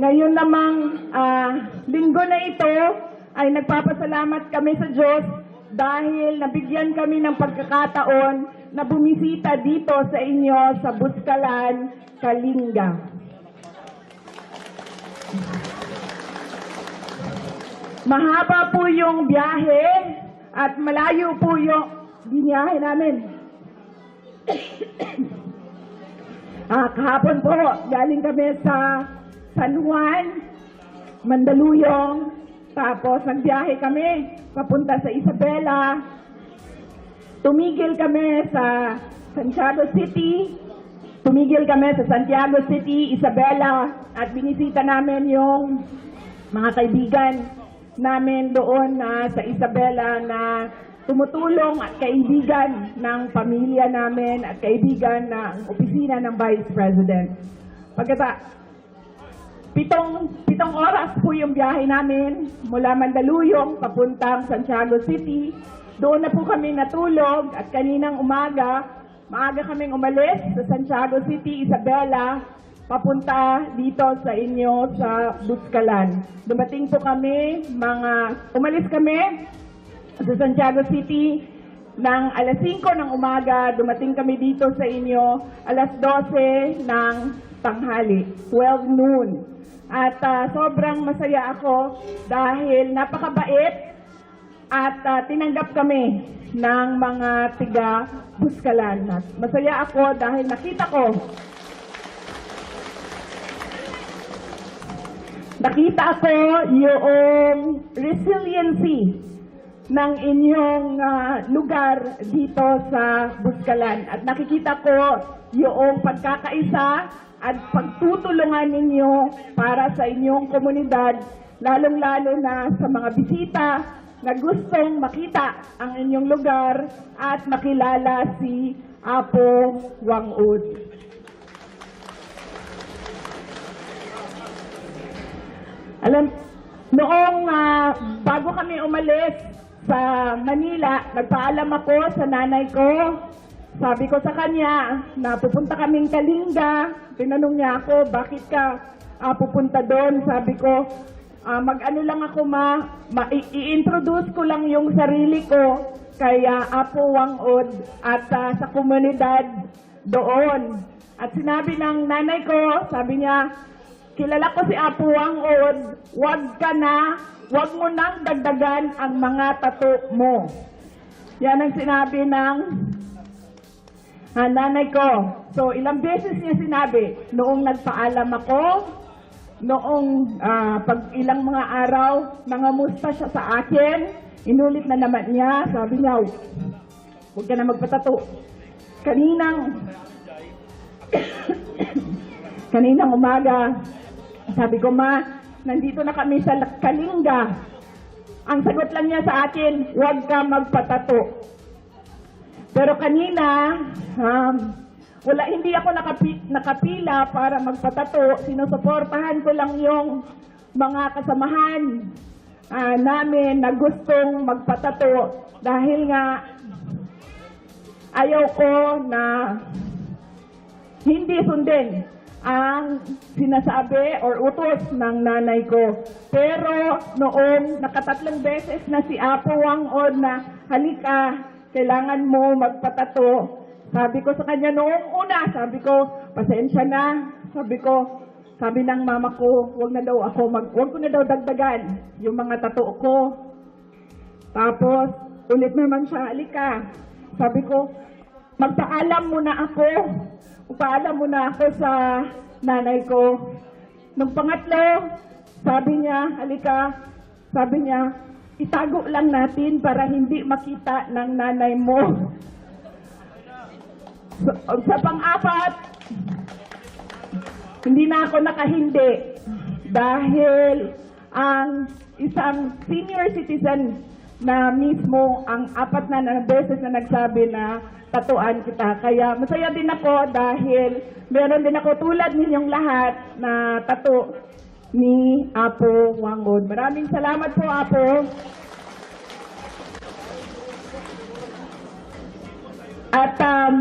Ngayon namang ah, linggo na ito ay nagpapasalamat kami sa Diyos dahil nabigyan kami ng pagkakataon na bumisita dito sa inyo sa Buskalan, Kalinga. Mahaba po yung biyahe at malayo po yung biniyahe namin. Ah, kahapon po, galing kami sa San Juan, Mandaluyong, tapos nagbiyahe kami papunta sa Isabela. Tumigil kami sa Santiago City, tumigil kami sa Santiago City, Isabela, at binisita namin yung mga kaibigan namin doon na sa Isabela na tumutulong at kaibigan ng pamilya namin at kaibigan ng opisina ng Vice President. Pagkata, pitong, pitong oras po yung biyahe namin mula Mandaluyong papuntang Santiago City. Doon na po kami natulog at kaninang umaga, maaga kaming umalis sa Santiago City, Isabela, papunta dito sa inyo sa Buskalan. Dumating po kami, mga, umalis kami sa Santiago City ng alas 5 ng umaga, dumating kami dito sa inyo alas 12 ng tanghali, 12 noon. At ah, sobrang masaya ako dahil napakabait at ah, tinanggap kami ng mga tiga Buskalan. Masaya ako dahil nakita ko nakita ko yung resiliency ng inyong ah, lugar dito sa Buskalan. At nakikita ko yung pagkakaisa at pagtutulungan ninyo para sa inyong komunidad, lalong-lalo na sa mga bisita na gustong makita ang inyong lugar at makilala si Apo Wangud. Alam, noong ah, bago kami umalis sa Manila, nagpaalam ako sa nanay ko. Sabi ko sa kanya na pupunta kaming Kalinga. Tinanong niya ako, bakit ka ah, pupunta doon? Sabi ko, ah, mag-ano lang ako ma, ma i-introduce ko lang yung sarili ko kay ah, Apo Wangod at ah, sa komunidad doon. At sinabi ng nanay ko, sabi niya, kilala ko si Apo Wangod, wag ka na, wag mo nang dagdagan ang mga tato mo. Yan ang sinabi ng ah, nanay ko. So, ilang beses niya sinabi, noong nagpaalam ako, noong ah, pag ilang mga araw, nangamusta siya sa akin, inulit na naman niya, sabi niya, huwag ka na magpatato. Kaninang, kaninang umaga, sabi ko, ma, nandito na kami sa Kalinga. Ang sagot lang niya sa akin, huwag ka magpatato. Pero kanina, um, wala, hindi ako nakapi, nakapila para magpatato. Sinusuportahan ko lang yung mga kasamahan ah, namin na gustong magpatato dahil nga ayaw ko na hindi sundin ang sinasabi or utos ng nanay ko. Pero noong nakatatlong beses na si Apo Wangod na halika, kailangan mo magpatato. Sabi ko sa kanya noong una, sabi ko, pasensya na. Sabi ko, sabi ng mama ko, wag na daw ako, mag, wag ko na daw dagdagan yung mga tato ko. Tapos, ulit naman siya, halika. Sabi ko, magpaalam muna ako. Magpaalam muna ako sa nanay ko. Nung pangatlo, sabi niya, halika, sabi niya, itago lang natin para hindi makita ng nanay mo. Sa, sa pang-apat, hindi na ako nakahindi dahil ang isang senior citizen na mismo ang apat na, na beses na nagsabi na tatuan kita. Kaya masaya din ako dahil meron din ako tulad ninyong lahat na tato ni Apo Wangod. Maraming salamat po, Apo. At um,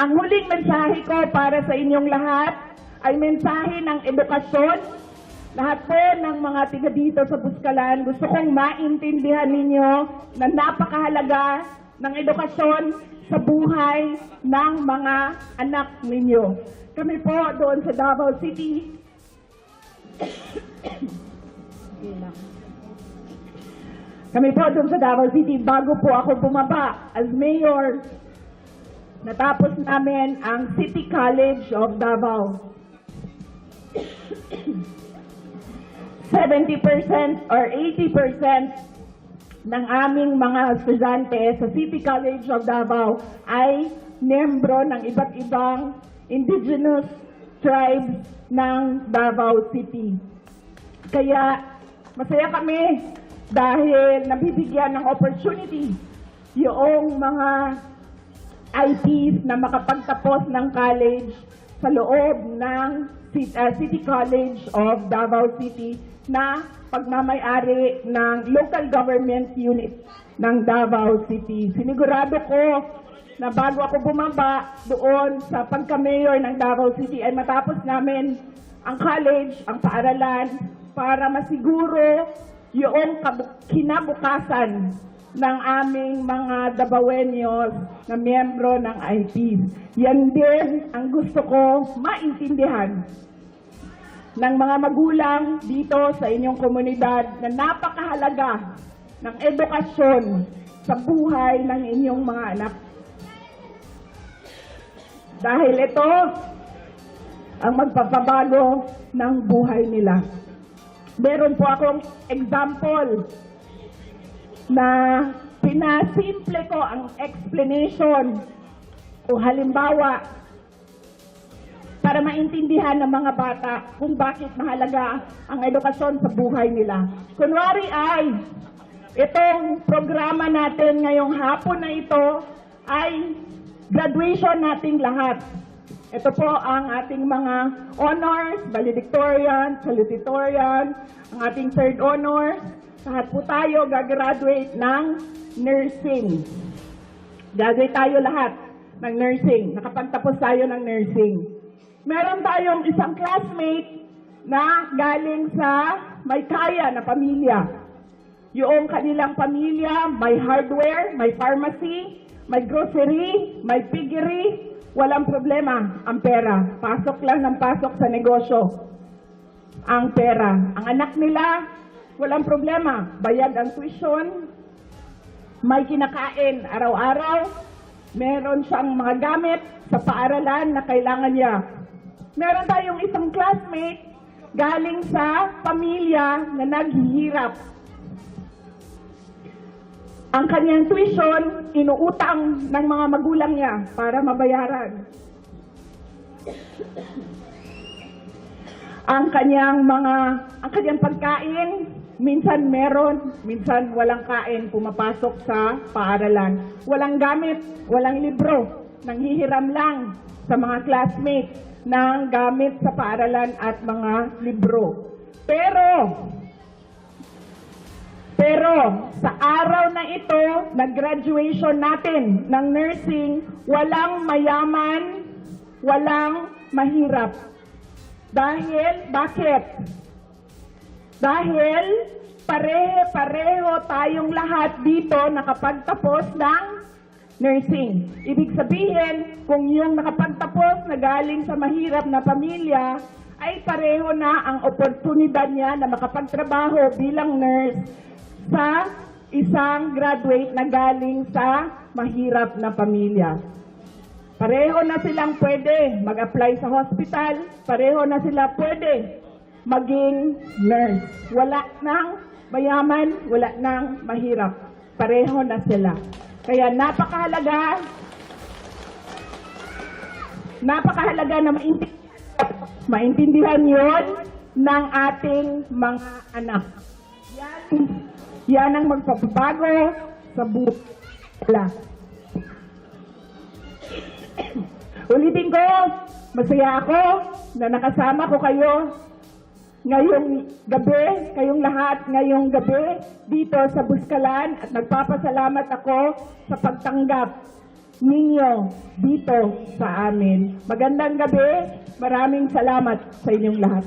ang huling mensahe ko para sa inyong lahat ay mensahe ng edukasyon lahat po ng mga tiga dito sa Buskalan, gusto kong maintindihan ninyo na napakahalaga ng edukasyon sa buhay ng mga anak ninyo. Kami po doon sa Davao City, kami po doon sa Davao City, bago po ako bumaba as mayor, natapos namin ang City College of Davao. 70% or 80% ng aming mga estudyante sa City College of Davao ay membro ng iba't ibang indigenous tribes ng Davao City. Kaya masaya kami dahil nabibigyan ng opportunity yung mga ITs na makapagtapos ng college sa loob ng Ci- uh, City College of Davao City na pagmamayari ng local government unit ng Davao City. Sinigurado ko na bago ako bumaba doon sa pagka-mayor ng Davao City ay matapos namin ang college, ang paaralan, para masiguro yung kinabukasan ng aming mga Davaoenos na miyembro ng IP. Yan din ang gusto ko maintindihan ng mga magulang dito sa inyong komunidad na napakahalaga ng edukasyon sa buhay ng inyong mga anak. Dahil ito ang magpapabago ng buhay nila. Meron po akong example na pinasimple ko ang explanation o halimbawa para maintindihan ng mga bata kung bakit mahalaga ang edukasyon sa buhay nila. Kunwari ay, itong programa natin ngayong hapon na ito ay graduation nating lahat. Ito po ang ating mga honors, valedictorian, salutatorian, ang ating third honors. Lahat po tayo gagraduate ng nursing. Graduate tayo lahat ng nursing. Nakapagtapos tayo ng nursing. Meron tayong isang classmate na galing sa may kaya na pamilya. Yung kanilang pamilya, may hardware, may pharmacy, may grocery, may piggery, walang problema ang pera. Pasok lang ng pasok sa negosyo ang pera. Ang anak nila, walang problema. Bayad ang tuition, may kinakain araw-araw, meron siyang mga gamit sa paaralan na kailangan niya. Meron tayong isang classmate galing sa pamilya na naghihirap. Ang kanyang tuition, inuutang ng mga magulang niya para mabayaran. ang kanyang mga, ang kanyang pagkain, minsan meron, minsan walang kain pumapasok sa paaralan. Walang gamit, walang libro, nanghihiram lang sa mga classmates ng gamit sa paaralan at mga libro. Pero, pero sa araw na ito, nag-graduation natin ng nursing, walang mayaman, walang mahirap. Dahil, bakit? Dahil pare-pareho tayong lahat dito nakapagtapos ng nursing. Ibig sabihin, kung yung nakapagtapos na galing sa mahirap na pamilya, ay pareho na ang oportunidad niya na makapagtrabaho bilang nurse sa isang graduate na galing sa mahirap na pamilya. Pareho na silang pwede mag-apply sa hospital, pareho na sila pwede maging nurse. Wala nang mayaman, wala nang mahirap. Pareho na sila. Kaya napakahalaga, napakahalaga na maintindihan, maintindihan yon ng ating mga anak. Yan, yan ang magpapabago sa buhay nila. Ulitin ko, masaya ako na nakasama ko kayo ngayong gabi, kayong lahat ngayong gabi dito sa Buskalan at nagpapasalamat ako sa pagtanggap ninyo dito sa amin. Magandang gabi, maraming salamat sa inyong lahat.